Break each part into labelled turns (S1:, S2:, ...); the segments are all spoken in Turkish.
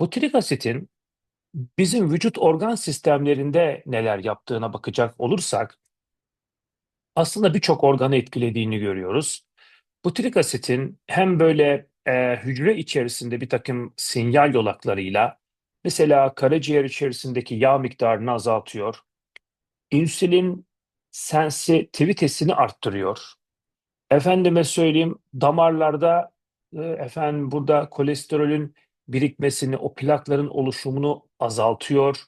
S1: Butyrik asitin bizim vücut organ sistemlerinde neler yaptığına bakacak olursak aslında birçok organı etkilediğini görüyoruz. Butyrik asitin hem böyle e, hücre içerisinde bir takım sinyal yolaklarıyla mesela karaciğer içerisindeki yağ miktarını azaltıyor. İnsülin sensitivitesini arttırıyor. Efendime söyleyeyim damarlarda e, efendim burada kolesterolün birikmesini, o plakların oluşumunu azaltıyor.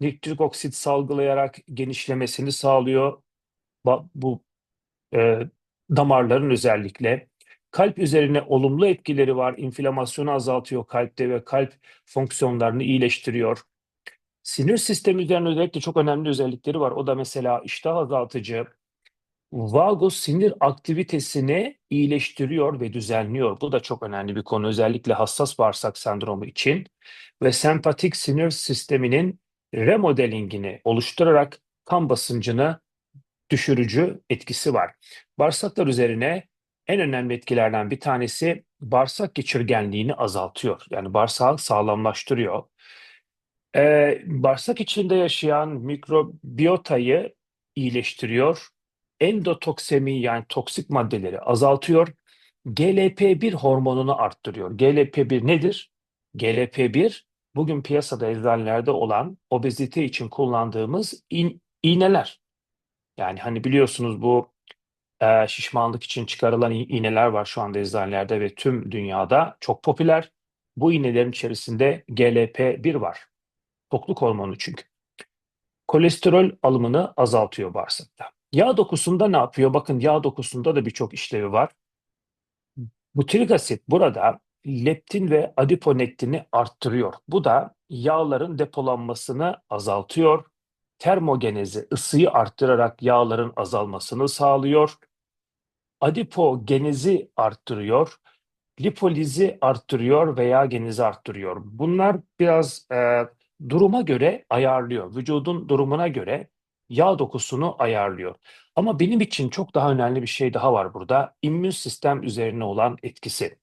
S1: Nitrik oksit salgılayarak genişlemesini sağlıyor. Bu e, damarların özellikle. Kalp üzerine olumlu etkileri var. İnflamasyonu azaltıyor kalpte ve kalp fonksiyonlarını iyileştiriyor. Sinir sistemi üzerine özellikle çok önemli özellikleri var. O da mesela iştah azaltıcı, vagus sinir aktivitesini iyileştiriyor ve düzenliyor. Bu da çok önemli bir konu özellikle hassas bağırsak sendromu için ve sempatik sinir sisteminin remodelingini oluşturarak kan basıncını düşürücü etkisi var. Bağırsaklar üzerine en önemli etkilerden bir tanesi bağırsak geçirgenliğini azaltıyor. Yani bağırsağı sağlamlaştırıyor. Ee, bağırsak içinde yaşayan mikrobiyotayı iyileştiriyor. Endotoksemi yani toksik maddeleri azaltıyor. GLP-1 hormonunu arttırıyor. GLP-1 nedir? GLP-1 bugün piyasada eczanelerde olan obezite için kullandığımız in, iğneler. Yani hani biliyorsunuz bu e, şişmanlık için çıkarılan iğneler var şu anda eczanelerde ve tüm dünyada çok popüler. Bu iğnelerin içerisinde GLP-1 var. Tokluk hormonu çünkü. Kolesterol alımını azaltıyor bağırsakta. Yağ dokusunda ne yapıyor? Bakın yağ dokusunda da birçok işlevi var. Butyrik asit burada leptin ve adiponektini arttırıyor. Bu da yağların depolanmasını azaltıyor. Termogenezi ısıyı arttırarak yağların azalmasını sağlıyor. Adipogenezi arttırıyor. Lipolizi arttırıyor veya genizi arttırıyor. Bunlar biraz e, duruma göre ayarlıyor. Vücudun durumuna göre yağ dokusunu ayarlıyor. Ama benim için çok daha önemli bir şey daha var burada. İmmün sistem üzerine olan etkisi.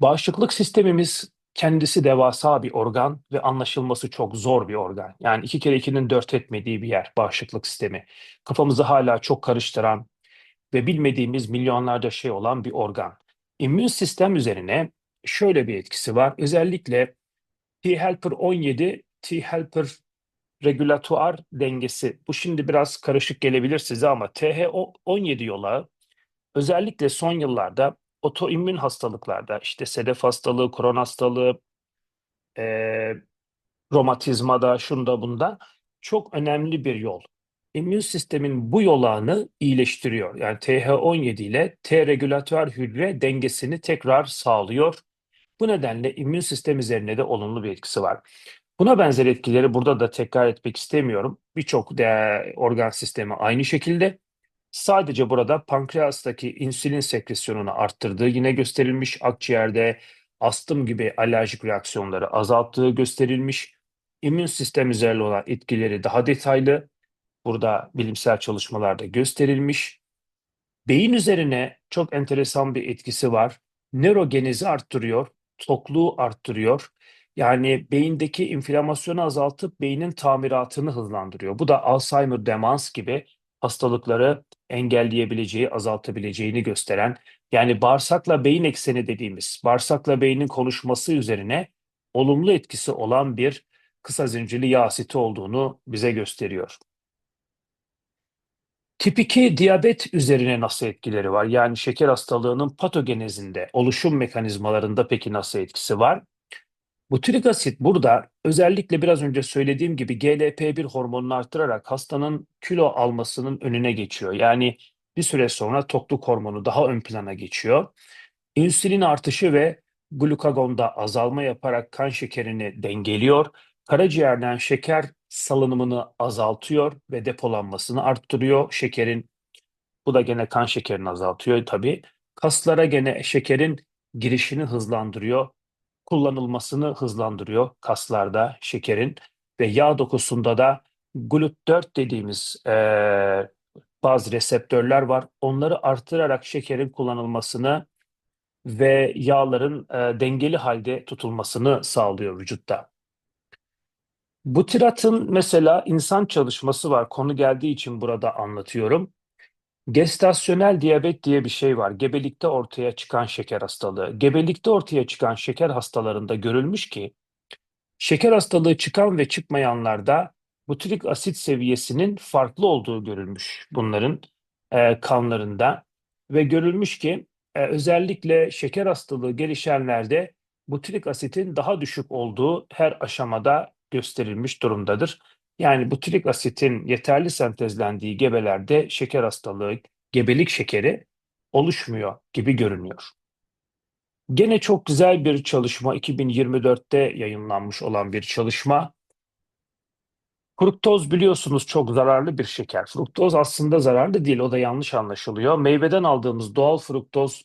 S1: Bağışıklık sistemimiz kendisi devasa bir organ ve anlaşılması çok zor bir organ. Yani iki kere ikinin dört etmediği bir yer bağışıklık sistemi. Kafamızı hala çok karıştıran ve bilmediğimiz milyonlarca şey olan bir organ. İmmün sistem üzerine şöyle bir etkisi var. Özellikle T-helper 17, T-helper regülatuar dengesi. Bu şimdi biraz karışık gelebilir size ama TH17 yolağı özellikle son yıllarda otoimmün hastalıklarda işte sedef hastalığı, kron hastalığı, e, romatizmada, şunda bunda çok önemli bir yol. İmmün sistemin bu yolağını iyileştiriyor. Yani TH17 ile T regülatör hücre dengesini tekrar sağlıyor. Bu nedenle immün sistem üzerine de olumlu bir etkisi var. Buna benzer etkileri burada da tekrar etmek istemiyorum. Birçok organ sistemi aynı şekilde. Sadece burada pankreastaki insülin sekresyonunu arttırdığı yine gösterilmiş. Akciğerde astım gibi alerjik reaksiyonları azalttığı gösterilmiş. İmmün sistem üzerinde olan etkileri daha detaylı. Burada bilimsel çalışmalarda gösterilmiş. Beyin üzerine çok enteresan bir etkisi var. Nörogenezi arttırıyor, tokluğu arttırıyor. Yani beyindeki inflamasyonu azaltıp beynin tamiratını hızlandırıyor. Bu da Alzheimer, demans gibi hastalıkları engelleyebileceği, azaltabileceğini gösteren, yani bağırsakla beyin ekseni dediğimiz, bağırsakla beynin konuşması üzerine olumlu etkisi olan bir kısa zincirli yağ asiti olduğunu bize gösteriyor. Tip 2 diyabet üzerine nasıl etkileri var? Yani şeker hastalığının patogenezinde, oluşum mekanizmalarında peki nasıl etkisi var? Butyrik asit burada özellikle biraz önce söylediğim gibi GLP-1 hormonunu arttırarak hastanın kilo almasının önüne geçiyor. Yani bir süre sonra tokluk hormonu daha ön plana geçiyor. İnsülin artışı ve glukagonda azalma yaparak kan şekerini dengeliyor. Karaciğerden şeker salınımını azaltıyor ve depolanmasını arttırıyor şekerin. Bu da gene kan şekerini azaltıyor tabii. Kaslara gene şekerin girişini hızlandırıyor kullanılmasını hızlandırıyor kaslarda şekerin ve yağ dokusunda da GLUT4 dediğimiz e, bazı reseptörler var. Onları artırarak şekerin kullanılmasını ve yağların e, dengeli halde tutulmasını sağlıyor vücutta. Butiratın mesela insan çalışması var. Konu geldiği için burada anlatıyorum. Gestasyonel diyabet diye bir şey var. Gebelikte ortaya çıkan şeker hastalığı. Gebelikte ortaya çıkan şeker hastalarında görülmüş ki şeker hastalığı çıkan ve çıkmayanlarda butyrik asit seviyesinin farklı olduğu görülmüş bunların e, kanlarında ve görülmüş ki e, özellikle şeker hastalığı gelişenlerde butyrik asitin daha düşük olduğu her aşamada gösterilmiş durumdadır. Yani butyrik asitin yeterli sentezlendiği gebelerde şeker hastalığı, gebelik şekeri oluşmuyor gibi görünüyor. Gene çok güzel bir çalışma 2024'te yayınlanmış olan bir çalışma. Fruktoz biliyorsunuz çok zararlı bir şeker. Fruktoz aslında zararlı değil, o da yanlış anlaşılıyor. Meyveden aldığımız doğal fruktoz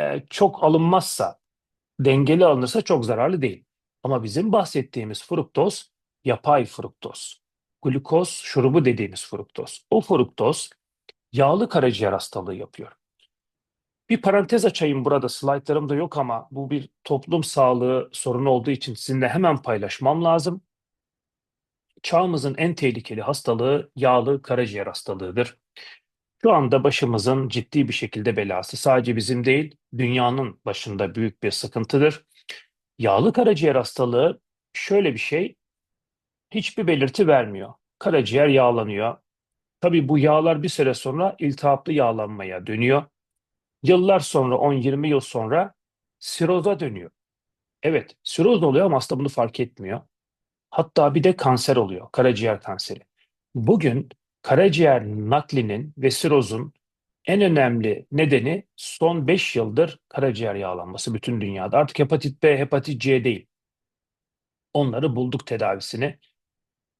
S1: e, çok alınmazsa, dengeli alınırsa çok zararlı değil. Ama bizim bahsettiğimiz fruktoz yapay fruktoz. Glukoz şurubu dediğimiz fruktoz. O fruktoz yağlı karaciğer hastalığı yapıyor. Bir parantez açayım burada slaytlarımda yok ama bu bir toplum sağlığı sorunu olduğu için sizinle hemen paylaşmam lazım. Çağımızın en tehlikeli hastalığı yağlı karaciğer hastalığıdır. Şu anda başımızın ciddi bir şekilde belası sadece bizim değil dünyanın başında büyük bir sıkıntıdır. Yağlı karaciğer hastalığı şöyle bir şey hiçbir belirti vermiyor. Karaciğer yağlanıyor. Tabii bu yağlar bir süre sonra iltihaplı yağlanmaya dönüyor. Yıllar sonra 10-20 yıl sonra siroza dönüyor. Evet siroz oluyor ama hasta bunu fark etmiyor. Hatta bir de kanser oluyor, karaciğer kanseri. Bugün karaciğer naklinin ve sirozun en önemli nedeni son 5 yıldır karaciğer yağlanması bütün dünyada. Artık hepatit B, hepatit C değil. Onları bulduk tedavisini.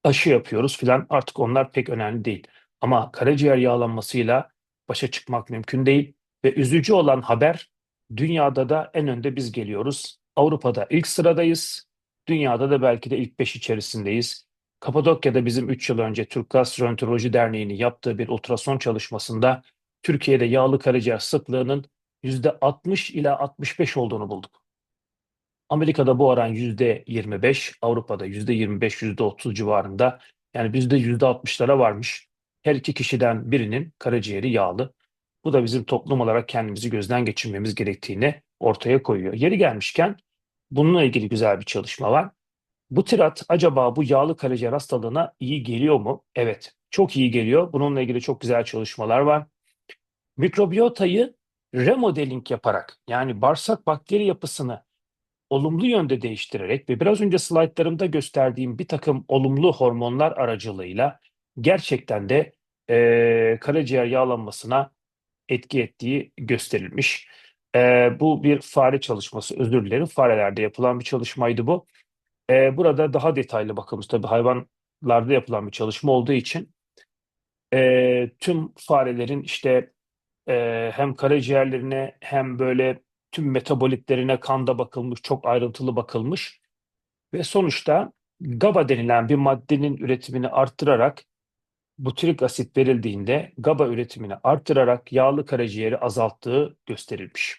S1: Aşı yapıyoruz filan artık onlar pek önemli değil. Ama karaciğer yağlanmasıyla başa çıkmak mümkün değil. Ve üzücü olan haber dünyada da en önde biz geliyoruz. Avrupa'da ilk sıradayız. Dünyada da belki de ilk beş içerisindeyiz. Kapadokya'da bizim 3 yıl önce Türk Gastroenteroloji Derneği'nin yaptığı bir ultrason çalışmasında Türkiye'de yağlı karaciğer sıklığının %60 ila 65 olduğunu bulduk. Amerika'da bu oran %25, Avrupa'da %25, %30 civarında. Yani bizde %60'lara varmış. Her iki kişiden birinin karaciğeri yağlı. Bu da bizim toplum olarak kendimizi gözden geçirmemiz gerektiğini ortaya koyuyor. Yeri gelmişken bununla ilgili güzel bir çalışma var. Bu tirat acaba bu yağlı karaciğer hastalığına iyi geliyor mu? Evet, çok iyi geliyor. Bununla ilgili çok güzel çalışmalar var. Mikrobiyotayı remodeling yaparak yani bağırsak bakteri yapısını olumlu yönde değiştirerek ve biraz önce slaytlarımda gösterdiğim bir takım olumlu hormonlar aracılığıyla gerçekten de e, karaciğer yağlanmasına etki ettiği gösterilmiş. E, bu bir fare çalışması, özür dilerim. Farelerde yapılan bir çalışmaydı bu. E, burada daha detaylı bakılmış tabii hayvanlarda yapılan bir çalışma olduğu için e, tüm farelerin işte e, hem karaciğerlerine hem böyle tüm metabolitlerine kanda bakılmış, çok ayrıntılı bakılmış ve sonuçta GABA denilen bir maddenin üretimini arttırarak butyrik asit verildiğinde GABA üretimini arttırarak yağlı karaciğeri azalttığı gösterilmiş.